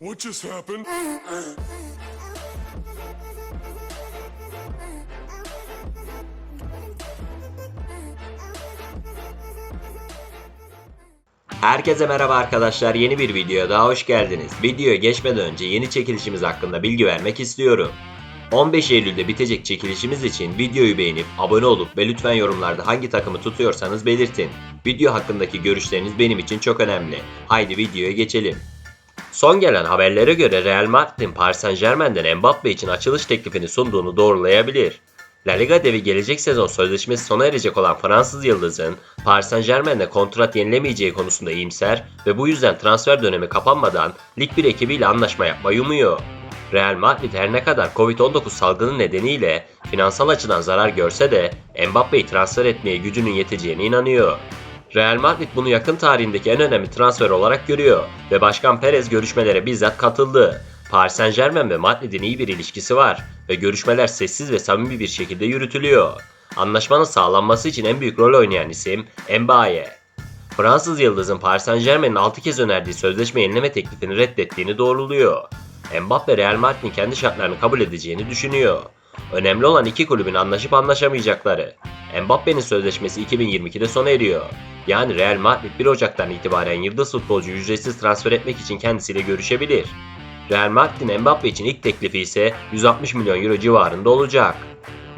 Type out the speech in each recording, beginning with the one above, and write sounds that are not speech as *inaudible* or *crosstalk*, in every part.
What just happened? Herkese merhaba arkadaşlar yeni bir videoya daha hoş geldiniz. Videoya geçmeden önce yeni çekilişimiz hakkında bilgi vermek istiyorum. 15 Eylül'de bitecek çekilişimiz için videoyu beğenip abone olup ve lütfen yorumlarda hangi takımı tutuyorsanız belirtin. Video hakkındaki görüşleriniz benim için çok önemli. Haydi videoya geçelim. Son gelen haberlere göre Real Madrid'in Paris Saint Germain'den Mbappe için açılış teklifini sunduğunu doğrulayabilir. La Liga devi gelecek sezon sözleşmesi sona erecek olan Fransız yıldızın Paris Saint Germain'de kontrat yenilemeyeceği konusunda iyimser ve bu yüzden transfer dönemi kapanmadan Lig 1 ekibiyle anlaşma yapmayı umuyor. Real Madrid her ne kadar Covid-19 salgını nedeniyle finansal açıdan zarar görse de Mbappe'yi transfer etmeye gücünün yeteceğine inanıyor. Real Madrid bunu yakın tarihindeki en önemli transfer olarak görüyor ve Başkan Perez görüşmelere bizzat katıldı. Paris Saint Germain ve Madrid'in iyi bir ilişkisi var ve görüşmeler sessiz ve samimi bir şekilde yürütülüyor. Anlaşmanın sağlanması için en büyük rol oynayan isim Mbaye. Fransız yıldızın Paris Saint Germain'in 6 kez önerdiği sözleşme yenileme teklifini reddettiğini doğruluyor. Mbappe Real Madrid'in kendi şartlarını kabul edeceğini düşünüyor. Önemli olan iki kulübün anlaşıp anlaşamayacakları. Mbappe'nin sözleşmesi 2022'de sona eriyor. Yani Real Madrid 1 Ocak'tan itibaren yıldız futbolcuyu ücretsiz transfer etmek için kendisiyle görüşebilir. Real Madrid'in Mbappe için ilk teklifi ise 160 milyon euro civarında olacak.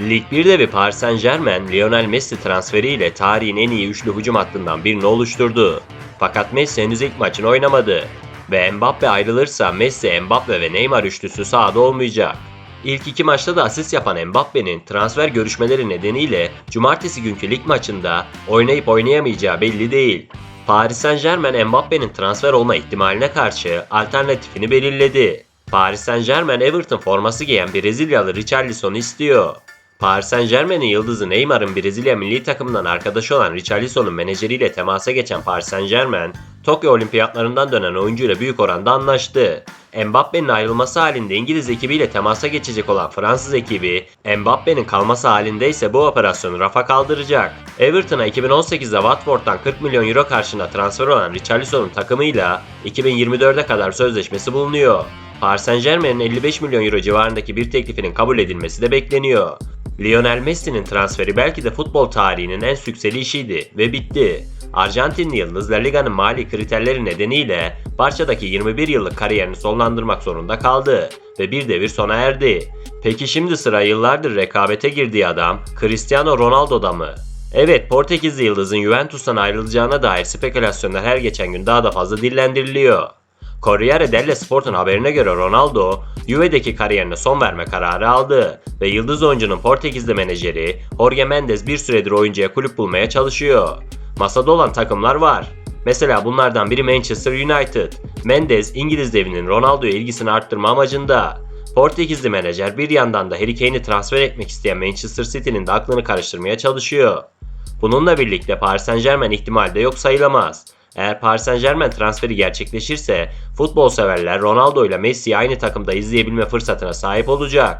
Lig 1'de bir Paris Saint Germain, Lionel Messi transferiyle tarihin en iyi üçlü hücum hattından birini oluşturdu. Fakat Messi henüz ilk maçını oynamadı. Ve Mbappe ayrılırsa Messi, Mbappe ve Neymar üçlüsü sahada olmayacak. İlk iki maçta da asist yapan Mbappe'nin transfer görüşmeleri nedeniyle cumartesi günkü lig maçında oynayıp oynayamayacağı belli değil. Paris Saint Germain Mbappe'nin transfer olma ihtimaline karşı alternatifini belirledi. Paris Saint Germain Everton forması giyen Brezilyalı Richarlison'u istiyor. Paris Saint Germain'in yıldızı Neymar'ın Brezilya milli takımından arkadaşı olan Richarlison'un menajeriyle temasa geçen Paris Saint Germain, Tokyo olimpiyatlarından dönen oyuncuyla büyük oranda anlaştı. Mbappe'nin ayrılması halinde İngiliz ekibiyle temasa geçecek olan Fransız ekibi, Mbappe'nin kalması halinde ise bu operasyonu rafa kaldıracak. Everton'a 2018'de Watford'dan 40 milyon euro karşılığında transfer olan Richarlison'un takımıyla 2024'e kadar sözleşmesi bulunuyor. Paris Saint Germain'in 55 milyon euro civarındaki bir teklifinin kabul edilmesi de bekleniyor. Lionel Messi'nin transferi belki de futbol tarihinin en sükseli işiydi ve bitti. Arjantinli yıldız La Liga'nın mali kriterleri nedeniyle Barça'daki 21 yıllık kariyerini sonlandırmak zorunda kaldı ve bir devir sona erdi. Peki şimdi sıra yıllardır rekabete girdiği adam Cristiano Ronaldo'da mı? Evet Portekizli yıldızın Juventus'tan ayrılacağına dair spekülasyonlar her geçen gün daha da fazla dillendiriliyor. Corriere dello Sport'un haberine göre Ronaldo, Juve'deki kariyerine son verme kararı aldı ve yıldız oyuncunun Portekizli menajeri Jorge Mendes bir süredir oyuncuya kulüp bulmaya çalışıyor. Masada olan takımlar var. Mesela bunlardan biri Manchester United. Mendes, İngiliz devinin Ronaldo'ya ilgisini arttırma amacında. Portekizli menajer bir yandan da Harry Kane'i transfer etmek isteyen Manchester City'nin de aklını karıştırmaya çalışıyor. Bununla birlikte Paris Saint Germain ihtimali de yok sayılamaz. Eğer Paris Saint Germain transferi gerçekleşirse futbol severler Ronaldo ile Messi'yi aynı takımda izleyebilme fırsatına sahip olacak.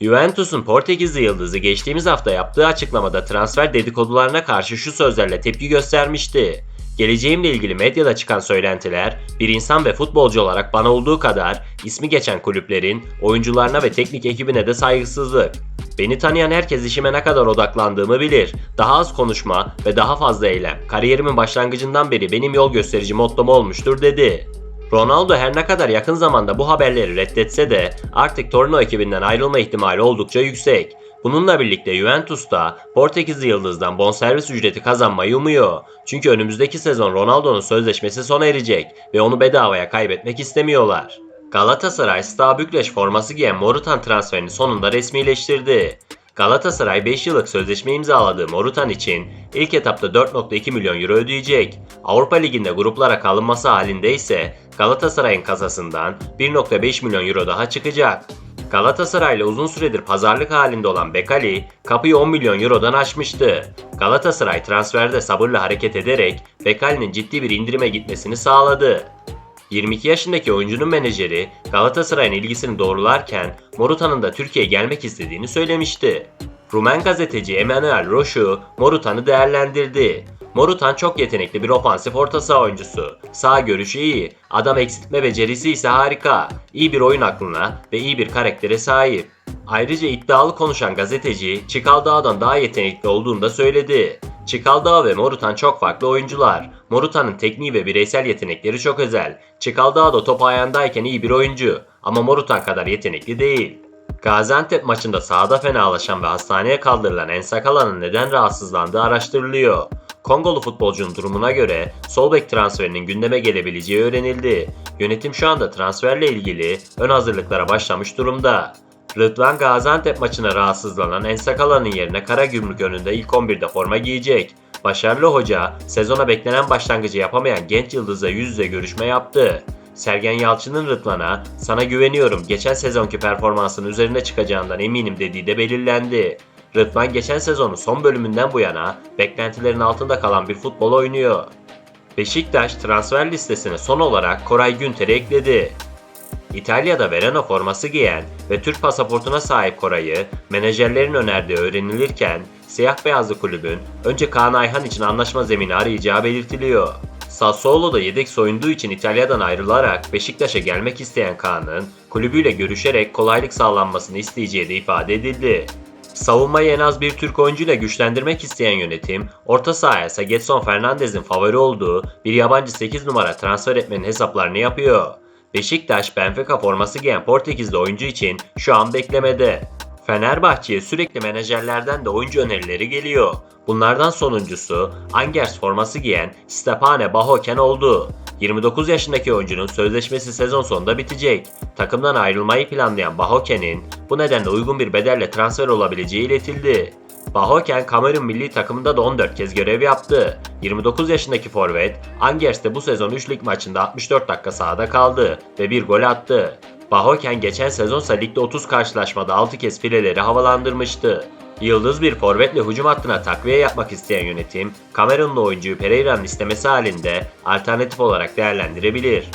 Juventus'un Portekizli yıldızı geçtiğimiz hafta yaptığı açıklamada transfer dedikodularına karşı şu sözlerle tepki göstermişti. Geleceğimle ilgili medyada çıkan söylentiler, bir insan ve futbolcu olarak bana olduğu kadar ismi geçen kulüplerin oyuncularına ve teknik ekibine de saygısızlık. Beni tanıyan herkes işime ne kadar odaklandığımı bilir. Daha az konuşma ve daha fazla eylem. Kariyerimin başlangıcından beri benim yol gösterici mottom olmuştur dedi. Ronaldo her ne kadar yakın zamanda bu haberleri reddetse de artık Torino ekibinden ayrılma ihtimali oldukça yüksek. Bununla birlikte Juventus da Portekizli yıldızdan bonservis ücreti kazanmayı umuyor. Çünkü önümüzdeki sezon Ronaldo'nun sözleşmesi sona erecek ve onu bedavaya kaybetmek istemiyorlar. Galatasaray Steaua Bükreş forması giyen Morutan transferini sonunda resmileştirdi. Galatasaray 5 yıllık sözleşme imzaladığı Morutan için ilk etapta 4.2 milyon euro ödeyecek. Avrupa Ligi'nde gruplara kalınması halinde ise Galatasaray'ın kasasından 1.5 milyon euro daha çıkacak. Galatasaray'la uzun süredir pazarlık halinde olan Bekali, kapıyı 10 milyon eurodan aşmıştı. Galatasaray transferde sabırla hareket ederek Bekali'nin ciddi bir indirime gitmesini sağladı. 22 yaşındaki oyuncunun menajeri Galatasaray'ın ilgisini doğrularken Morutan'ın da Türkiye'ye gelmek istediğini söylemişti. Rumen gazeteci Emanuel Roșu Morutan'ı değerlendirdi. Morutan çok yetenekli bir ofansif orta saha oyuncusu. Sağ görüşü iyi, adam eksiltme becerisi ise harika. İyi bir oyun aklına ve iyi bir karaktere sahip. Ayrıca iddialı konuşan gazeteci Çikaldağ'dan daha yetenekli olduğunu da söyledi. Çikaldağ ve Morutan çok farklı oyuncular. Morutan'ın tekniği ve bireysel yetenekleri çok özel. Çikaldağ da top ayağındayken iyi bir oyuncu ama Morutan kadar yetenekli değil. Gaziantep maçında sahada fenalaşan ve hastaneye kaldırılan Ensakala'nın neden rahatsızlandığı araştırılıyor. Kongolu futbolcunun durumuna göre sol bek transferinin gündeme gelebileceği öğrenildi. Yönetim şu anda transferle ilgili ön hazırlıklara başlamış durumda. Rıdvan Gaziantep maçına rahatsızlanan Ensakala'nın yerine Karagümrük önünde ilk 11'de forma giyecek. Başarılı hoca sezona beklenen başlangıcı yapamayan genç yıldızla yüz yüze görüşme yaptı. Sergen Yalçın'ın Rıdvan'a sana güveniyorum geçen sezonki performansının üzerine çıkacağından eminim dediği de belirlendi. Rıdvan geçen sezonun son bölümünden bu yana beklentilerin altında kalan bir futbol oynuyor. Beşiktaş transfer listesine son olarak Koray Günter'i ekledi. İtalya'da Verona forması giyen ve Türk pasaportuna sahip Koray'ı menajerlerin önerdiği öğrenilirken siyah beyazlı kulübün önce Kaan Ayhan için anlaşma zemini arayacağı belirtiliyor. Sassuolo'da yedek soyunduğu için İtalya'dan ayrılarak Beşiktaş'a gelmek isteyen Kaan'ın kulübüyle görüşerek kolaylık sağlanmasını isteyeceği de ifade edildi. Savunmayı en az bir Türk oyuncuyla güçlendirmek isteyen yönetim, orta sahaya ise Getson Fernandez'in favori olduğu bir yabancı 8 numara transfer etmenin hesaplarını yapıyor. Beşiktaş, Benfica forması giyen Portekizli oyuncu için şu an beklemede. Fenerbahçe'ye sürekli menajerlerden de oyuncu önerileri geliyor. Bunlardan sonuncusu Angers forması giyen Stepane Bahoken oldu. 29 yaşındaki oyuncunun sözleşmesi sezon sonunda bitecek. Takımdan ayrılmayı planlayan Bahoken'in bu nedenle uygun bir bedelle transfer olabileceği iletildi. Bahoken Kamerun milli takımında da 14 kez görev yaptı. 29 yaşındaki forvet Angers'te bu sezon 3 lig maçında 64 dakika sahada kaldı ve bir gol attı. Bahoken geçen sezonsa ligde 30 karşılaşmada 6 kez fileleri havalandırmıştı. Yıldız bir forvetle hücum hattına takviye yapmak isteyen yönetim, Kamerunlu oyuncuyu Pereira'nın istemesi halinde alternatif olarak değerlendirebilir.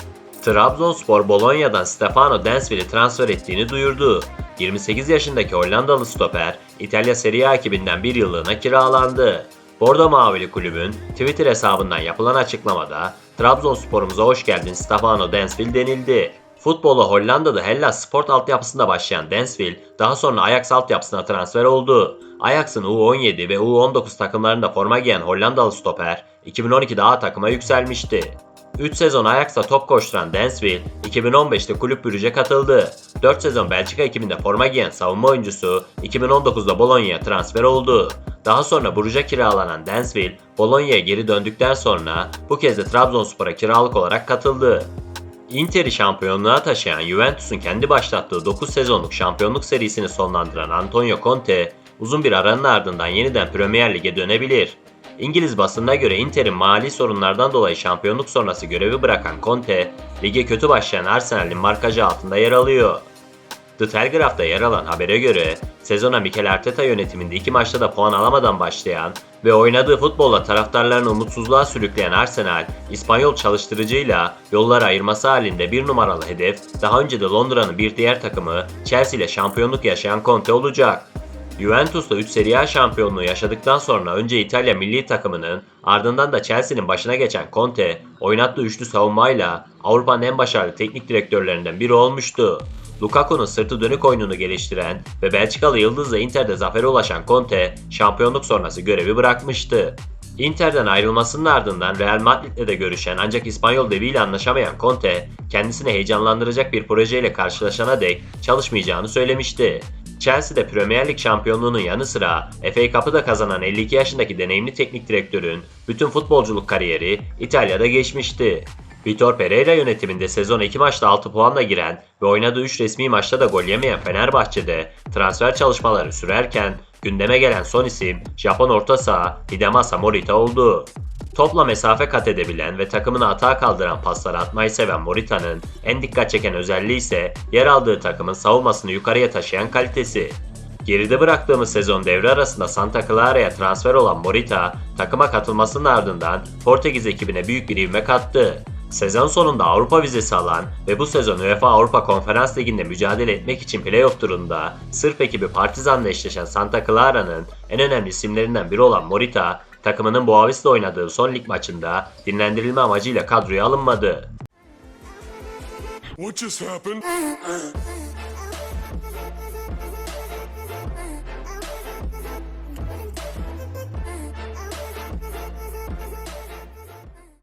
Trabzonspor Bolonya'dan Stefano Densville'i transfer ettiğini duyurdu. 28 yaşındaki Hollandalı stoper, İtalya Serie A ekibinden bir yıllığına kiralandı. Bordo Mavili kulübün Twitter hesabından yapılan açıklamada Trabzonspor'umuza hoş geldin Stefano Densville denildi. Futbola Hollanda'da Hellas Sport altyapısında başlayan Densville daha sonra Ajax altyapısına transfer oldu. Ajax'ın U17 ve U19 takımlarında forma giyen Hollandalı stoper 2012'de A takıma yükselmişti. 3 sezon Ajax'ta top koşturan Densville 2015'te kulüp bürüce katıldı. 4 sezon Belçika ekibinde forma giyen savunma oyuncusu 2019'da Bologna'ya transfer oldu. Daha sonra Bruges'e kiralanan Densville, Bologna'ya geri döndükten sonra bu kez de Trabzonspor'a kiralık olarak katıldı. Inter'i şampiyonluğa taşıyan Juventus'un kendi başlattığı 9 sezonluk şampiyonluk serisini sonlandıran Antonio Conte, uzun bir aranın ardından yeniden Premier Lig'e dönebilir. İngiliz basınına göre Inter'in mali sorunlardan dolayı şampiyonluk sonrası görevi bırakan Conte, lige kötü başlayan Arsenal'in markajı altında yer alıyor. The Telegraph'ta yer alan habere göre sezona Mikel Arteta yönetiminde iki maçta da puan alamadan başlayan ve oynadığı futbolla taraftarlarını umutsuzluğa sürükleyen Arsenal, İspanyol çalıştırıcıyla yollar ayırması halinde bir numaralı hedef daha önce de Londra'nın bir diğer takımı Chelsea ile şampiyonluk yaşayan Conte olacak. Juventus'ta 3 Serie A şampiyonluğu yaşadıktan sonra önce İtalya milli takımının ardından da Chelsea'nin başına geçen Conte, oynattığı üçlü savunmayla Avrupa'nın en başarılı teknik direktörlerinden biri olmuştu. Lukaku'nun sırtı dönük oyununu geliştiren ve Belçikalı yıldızla Inter'de zafere ulaşan Conte, şampiyonluk sonrası görevi bırakmıştı. Inter'den ayrılmasının ardından Real Madrid'le de görüşen ancak İspanyol deviyle anlaşamayan Conte, kendisini heyecanlandıracak bir projeyle karşılaşana dek çalışmayacağını söylemişti. Chelsea'de Premier Lig şampiyonluğunun yanı sıra FA Cup'ı da kazanan 52 yaşındaki deneyimli teknik direktörün bütün futbolculuk kariyeri İtalya'da geçmişti. Vitor Pereira yönetiminde sezon 2 maçta 6 puanla giren ve oynadığı 3 resmi maçta da gol yemeyen Fenerbahçe'de transfer çalışmaları sürerken gündeme gelen son isim Japon orta saha Hidemasa Morita oldu. Topla mesafe kat edebilen ve takımını hata kaldıran pasları atmayı seven Morita'nın en dikkat çeken özelliği ise yer aldığı takımın savunmasını yukarıya taşıyan kalitesi. Geride bıraktığımız sezon devre arasında Santa Clara'ya transfer olan Morita, takıma katılmasının ardından Portekiz ekibine büyük bir ivme kattı. Sezon sonunda Avrupa vizesi alan ve bu sezon UEFA Avrupa Konferans Ligi'nde mücadele etmek için playoff turunda Sırp ekibi Partizan'la eşleşen Santa Clara'nın en önemli isimlerinden biri olan Morita, takımının Boavis'le oynadığı son lig maçında dinlendirilme amacıyla kadroya alınmadı. What just happened? *laughs*